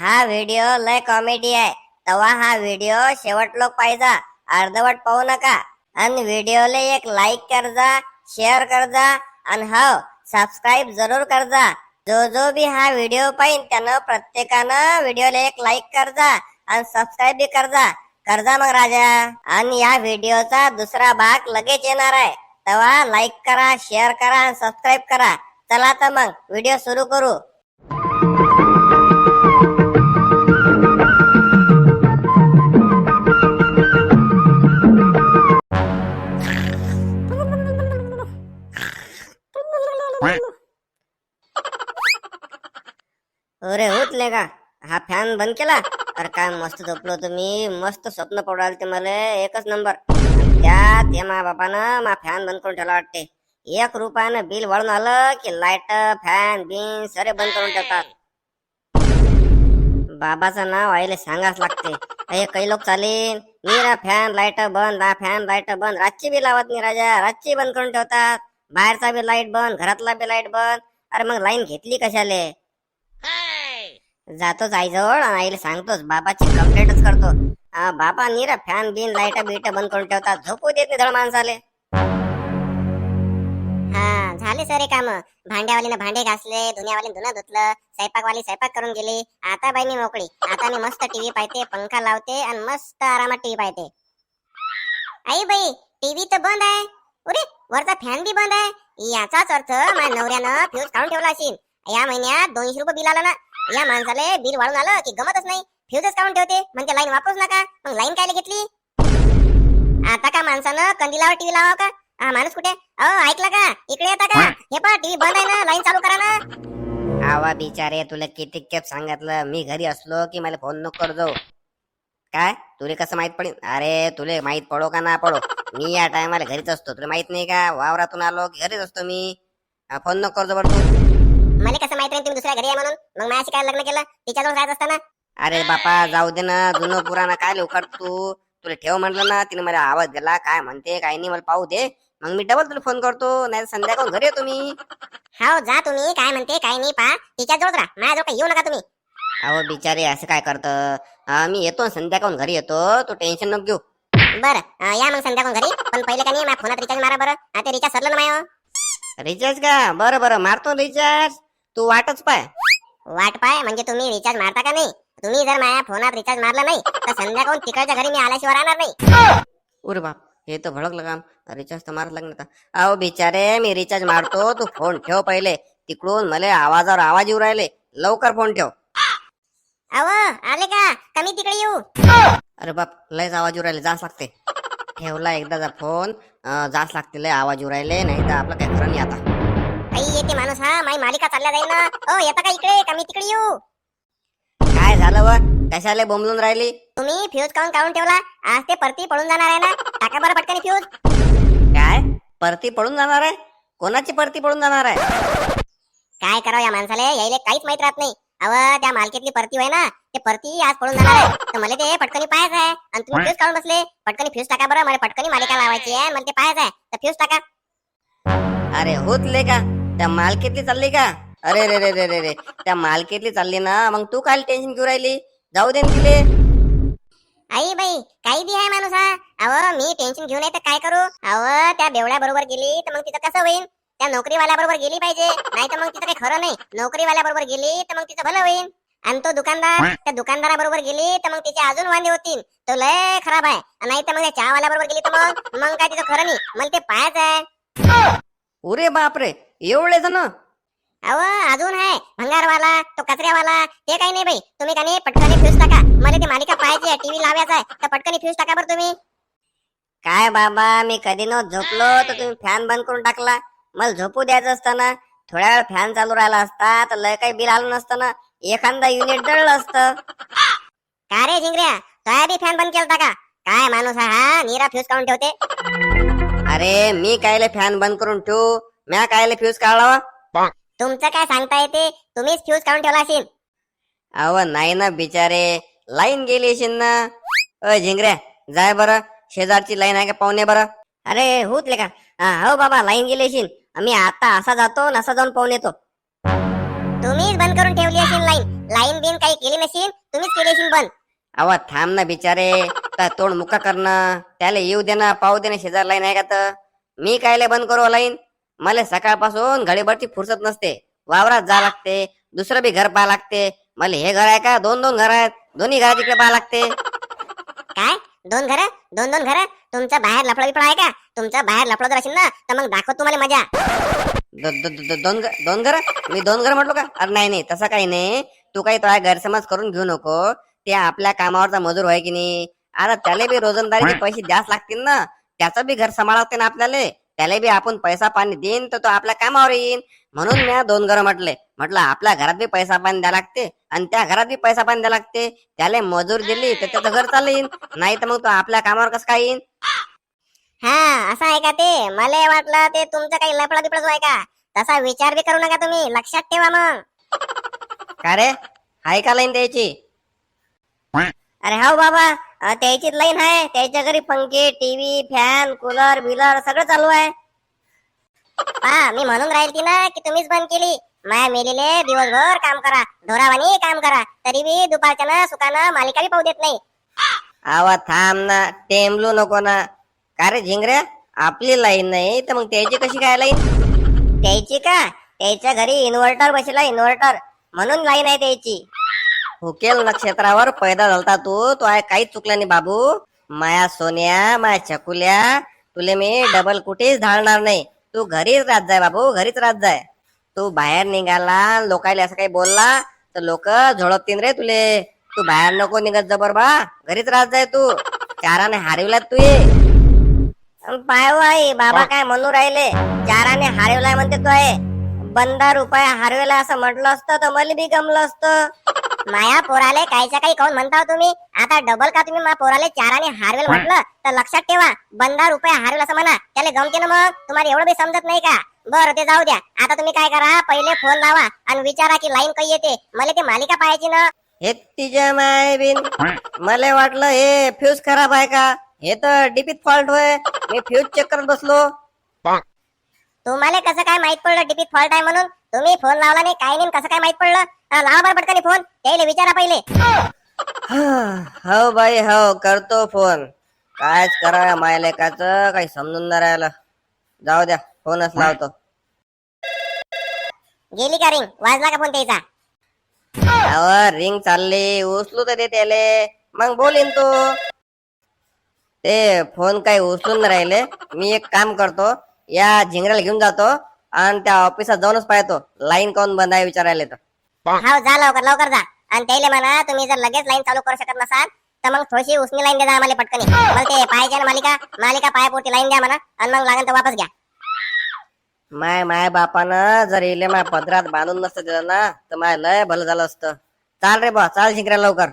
हा व्हिडिओ लय कॉमेडी आहे. तवा हा व्हिडिओ शेवट लोक पाहिजा. अर्धवट पाहू नका. आणि व्हिडिओला एक लाईक करजा शेअर करजा आणि हो सबस्क्राईब जरूर करजा. जो जो बी हा व्हिडिओ पाहिन त्यानं प्रत्येकानं व्हिडिओला एक लाईक करजा आणि सबस्क्राईब बी करजा. करजा मग राजा. आणि या व्हिडिओचा दुसरा भाग लगेच येणार आहे. तेव्हा लाईक करा शेअर करा आणि सबस्क्राईब करा. चला तर मग व्हिडिओ सुरू करू. फॅन बंद केला. अरे काय मस्त झोपलो तुम्ही. मस्त स्वप्न पडाल ते मला. एकच नंबर. त्यात ते मा बापानं मा फॅन बंद करून ठेवला वाटते. एक रुपयानं बिल वाढून आलं की लाइट फॅन बिन सरे बंद करून ठेवतात. बाबाचं नाव आईले सांगाच लागते. हे काही लोक चालेल. मी ना फॅन लाइट बंद ना फॅन लाइट बंद. रातची बी लावत नाही राजा. रातची बंद करून ठेवतात. बाहेरचा बी लाइट बंद घरातला बी लाइट बंद. अरे मग लाईन घेतली कशाले? जातोच आईजवळ आईले आईला सांगतोच बाबाची कंप्लेंटच करतो. आ, बाबा निरा फॅन बिन लाइट बीट बंद करून ठेवतात. झोपू देत नाही धड माणसाले. हा झाले सरे काम. भांड्यावालीनं भांडे घासले धुण्यावालीनं धुणं धुतलं स्वयंपाकवाली स्वयंपाक करून गेली. आता बाई मी मोकळी. आता मी मस्त टीव्ही पाहते पंखा लावते आणि मस्त आरामात टीव्ही पाहते. आई बाई टीव्ही तर बंद आहे. अरे वरचा फॅन बी बंद आहे. याचाच अर्थ माझ्या नवऱ्यानं फ्यूज काढून ठेवला असेल या महिन्यात दोनशे रुपये बिल आलं ना. या माणसाला बिल वाढून आलं की गमतच नाही. फ्यूजच काढून ठेवते? म्हणजे लाईन वापरूच नका. मग लाईन कायले घेतली? आता का माणसानं कंदिलावर टीव्ही लावा का? हा माणूस कुठे? अहो ऐकला का? इकडे येता का? हे पहा टीव्ही बंद आहे ना? लाईन चालू करा ना. आवा बिचारे तुला किती केप सांगितलं? मी घरी असलो की मला फोन नको कर जाऊ. काय? तुला कसं माहीत पडेल अरे तुले माहीत पडो का ना पडो? मी या टायमाला घरीच असतो. तुला माहीत नाही का? वावरातून आलो की घरीच असतो मी. फोन नको करतो बरं तू. मला कसं माहीत नाही तुम्ही दुसऱ्या घरी आहे म्हणून. मग माझ्याशी काय लग्न केलं? तिच्याजवळ राहत असताना अरे बापा जाऊ दे ना जुनं पुराणा काय लवकर तू? तुला ठेव म्हटलं ना तिने मला आवाज दिला काय म्हणते काय नाही मला पाहू दे. मग मी डबल तुला फोन करतो नाही संध्याकाळ घरी येतो मी. हाव जा तुम्ही काय म्हणते काय नाही पहा. तिच्याजवळ राहा माझ्याजवळ काही येऊ नका तुम्ही. अहो बिचारे असं काय करत? मी येतो संध्याकाळ घरी येतो. तू टेन्शन नको घेऊ. बरं अं, या मग संध्याकाळ घरी. पण पहिले का नाही माझ्या फोनात रिचार्ज मारा बरं. आता रिचार्ज सरलं ना माय रिचार्ज का? बरं बरं मारतो रिचार्ज तू वाटच पाय. वाट पाय म्हणजे तुम्ही रिचार्ज मारता का नाही? तुम्ही जर माझ्या फोनात रिचार्ज मारला नाही तर संध्याकाळून तिकडच्या घरी मी आल्याशिवाय राहणार नाही. उरे बाप हे तर भडकलं काम. रिचार्ज तर मारत लागणार अहो बिचारे मी रिचार्ज मारतो. तू फोन ठेव पहिले. तिकडून मला आवाजावर आवाज येऊ राहिले. लवकर फोन ठेव. अव आले का? कमी तिकडे येऊ? अरे बाप लयच आवाज येऊ राहिले. जास लागते. ठेवला एकदाचा फोन अं, जास लागते लय आवाज येऊ राहिले. नाही तर आपलं काही खरं नाही आता. येते माणूस हा माई मालिका चालल्या जाईल ना. ओ येता का इकडे? कमी तिकडे येऊ? काय झालं व? कशाला बोंबलून राहिली? तुम्ही फ्यूज काढून काढून ठेवला? आज ते परती पळून जाणार आहे ना. टाका बरं पटकन फ्यूज काय? परती पडून जाणार आहे? कोणाची परती पडून जाणार आहे? काय करावं या माणसाला? यायले काहीच माहीत राहत नाही. अव त्या मालकीतली परती होय ना ते परती आज पळून जाणार आहे. तर मला ते पटकनी पाहायचं आहे. आणि तुम्ही फ्यूज काढून बसले? पटकनी फ्यूज टाका बरं. मला पटकनी मालिका लावायची आहे. मला ते पाहायचं आहे. तर फ्यूज टाका. अरे होतले का? त्या मालकीतली चालली का? अरे रे रे रे रे रे. त्या मालकीतली चालली ना मग तू काय टेन्शन घेऊ राहिली. जाऊ दे ना तिले. आई बाई काही बी आहे माणूस हा. अव मी टेन्शन घेऊन तर काय करू? अव त्या बेवड्या बरोबर गेली तर मग तिचं कसं होईल त्या नोकरीवाल्या बरोबर गेली पाहिजे नाही तर मग तिचं काही खरं नाही. नोकरीवाल्या बरोबर गेली तर मग तिचं भलं होईल आणि तो दुकानदार त्या दुकानदारा बरोबर गेली तर मग तिचे अजून वांदे होतील. तो लय खराब आहे. नाही तर मग त्या चहावाल्या बरोबर गेली तर मग? मग काय तिचं खरं नाही. मला ते पाहायचं आहे. उरे बापरे. एवढे जण. अव अजून आहे. भंगारवाला तो कचऱ्यावाला ते काही नाही बाई. तुम्ही का नाही पटकन फ्यूज टाका. मला ती मालिका पाहायची टीव्ही लावायचा आहे. तर पटकन फ्यूज टाका बरं तुम्ही. काय बाबा मी कधी न झोपलो तर तुम्ही फॅन बंद करून टाकला. मला झोपू द्यायचं असतं ना. थोड्या वेळ फॅन चालू राहिला असता तर लय काही बिल आलं नसतं ना. एखादा युनिट जळलं असतं. का रे झिंगऱ्या? तो बी फॅन बंद केलता का? काय माणूस हा हा? नीरा फ्यूज काढून ठेवते. अरे मी कायले फॅन बंद करून ठेवू? म्या कायले फ्यूज काढला तुमचं काय सांगता येते? तुम्हीच फ्यूज काढून ठेवला असेल. अव नाही ना बिचारे. लाईन गेली असेल ना. अ झिंगऱ्या जाय बरं. शेजारची लाईन आहे का पाहुणे बरं? अरे होतले का? हा, हो बाबा लाईन गेली असेल मी आता असा जातो न असा जाऊन पाहून येतो. तुम्हीच बंद करून ठेवली असेल लाईन. लाईन बिन काही केली नशील तुम्हीच केली असेल बंद. अवा थांब ना बिचारे. तोंड मुका करणं. त्याला येऊ दे ना पाहू दे ना शेजार लाईन आहे का तर. मी कायले बंद करू लाईन? मला सकाळपासून घडीभरची फुरसत नसते. वावरात जा लागते दुसरं बी घर पाहा लागते. मला हे घर आहे का? दोन दोन घर आहेत. दोन्ही घरात इकडे पाहा लागते. काय? दोन घर? दोन दोन घर? तुमचं बाहेर लफडा बिफडा आहे का? तुमचं बाहेर लफडा जर असेल ना तर मग दाखव तुम्हाला मजा. दो- दो- दो- दोन घ- दोन घर? मी दोन घर म्हटलो का? अरे नाही नाही तसं काही नाही. तू काही तुझा गैरसमज करून घेऊ नको. ते आपल्या कामावरचा मजूर आहे की नाही? आता त्याला बी रोजंदारीचे पैसे द्यास लागतील ना. त्याचं बी घर सांभाळते ना आपल्याला. त्याला बी आपण पैसा पाणी देईन तर तो आपल्या कामावर येईन. म्हणून मी दोन घर म्हटले. म्हटलं आपल्या घरात बी पैसा पाणी द्या लागते आणि त्या घरात बी पैसा पाणी द्या लागते. त्याला मजूर दिली तर त्याचं घर चालू येईन नाही तर मग तो आपल्या कामावर कसं काय येईन? हा असं आहे का ते? मला वाटलं ते तुमचं काही लफडा बिफडाच आहे का? तसा विचार बी करू नका तुम्ही. लक्षात ठेवा मग. का रे? हाय का लाईन द्यायची. अरे हाव बाबा अं, त्याचीच लाईन आहे. त्याच्या घरी पंखे टीव्ही फॅन कूलर बिलर सगळं चालू आहे. हा मी म्हणून राहील ती ना की तुम्हीच बंद केली. माया मेलेले दिवसभर काम करा ढोरावानी काम करा. तरी बी दुपारच्या ना सुकानं मालिका बी पाहू देत नाही. आवा थांब ना. टेमलू नको ना. का रे झिंगऱ्या आपली लाईन नाही तर मग त्याची कशी काय लाईन? त्याची का? त्याच्या घरी इन्व्हर्टर बसला इन्व्हर्टर. म्हणून लाईन आहे त्याची. हुकेल नक्षत्रावर पैदा झालता तू. तो आहे काहीच चुकला नाही बाबू. माया सोन्या माया चकुल्या तुले मी डबल कुठेच धाडणार नाही. तू घरीच राहत जाय बाबू घरीच राहत जाय. तू बाहेर निघाला लोकायला असं काही बोलला तर लोक झोडपतीन रे तुले. तू बाहेर नको निघत जबर बा घरीच राहत जाय तू. चाराने हारविला तू पाय आई बाबा काय म्हणू राहिले? चाराने हरवलाय म्हणते तो आहे बंदा रुपया हरवेला असं म्हटलं असतं तर मला बी गमलं असतं. माया पोराले कायच्या काही काऊन म्हणता हो तुम्ही? आता डबल का तुम्ही मा पोराले चाराने हारवेल म्हटलं? तर लक्षात ठेवा बंदा रुपया हारवेल असं म्हणा. त्याला गमते ना मग? तुम्हाला एवढं बी समजत नाही का? बरं ते जाऊ द्या. आता तुम्ही काय करा? पहिले फोन लावा आणि विचारा की लाईन काही येते. मला ते मालिका पाहायची ना. हे तिच्या माय बिन. मला वाटलं हे फ्यूज खराब आहे का? हे तर डीपीत फॉल्ट होय. मी फ्यूज चेक करत बसलो. तुम्हाला कसं काय माहीत पडलं डीपीत फॉल्ट आहे म्हणून? तुम्ही फोन लावला नाही काय नाही कसं काय माहीत पडलं? लावा बरं पटकन फोन. त्याला विचारा पहिले. हो बाई हो करतो फोन. कायच करा माय लेकाच काही समजून नाही राहिलं. जाऊ द्या फोनच लावतो. गेली का रिंग? वाजला का फोन त्याचा? अहो रिंग चालली उचलू तर त्याले मग बोलीन तू. ते फोन काही उचलून राहिले. मी एक काम करतो या झिंगऱ्याला घेऊन जातो. आणि त्या ऑफिसात जाऊनच पाहतो. लाईन काऊन बंद आहे विचारायला तर हा जा लवकर लवकर जा. आणि त्याला म्हणा तुम्ही जर लगेच लाईन चालू करू शकत नसाल तर मग थोडीशी उसनी लाईन द्या आम्हाला पटकन. मला ते पाहायचे ना मालिका मालिका पायापोटी लाईन द्या म्हणा आणि मग लागेल तर वापस घ्या. माय माय बापानं जर इले माय पदरात बांधून नसतं दिलं ना तर माय लय भलं झालं असतं. चाल रे बा चाल झिंगऱ्या लवकर.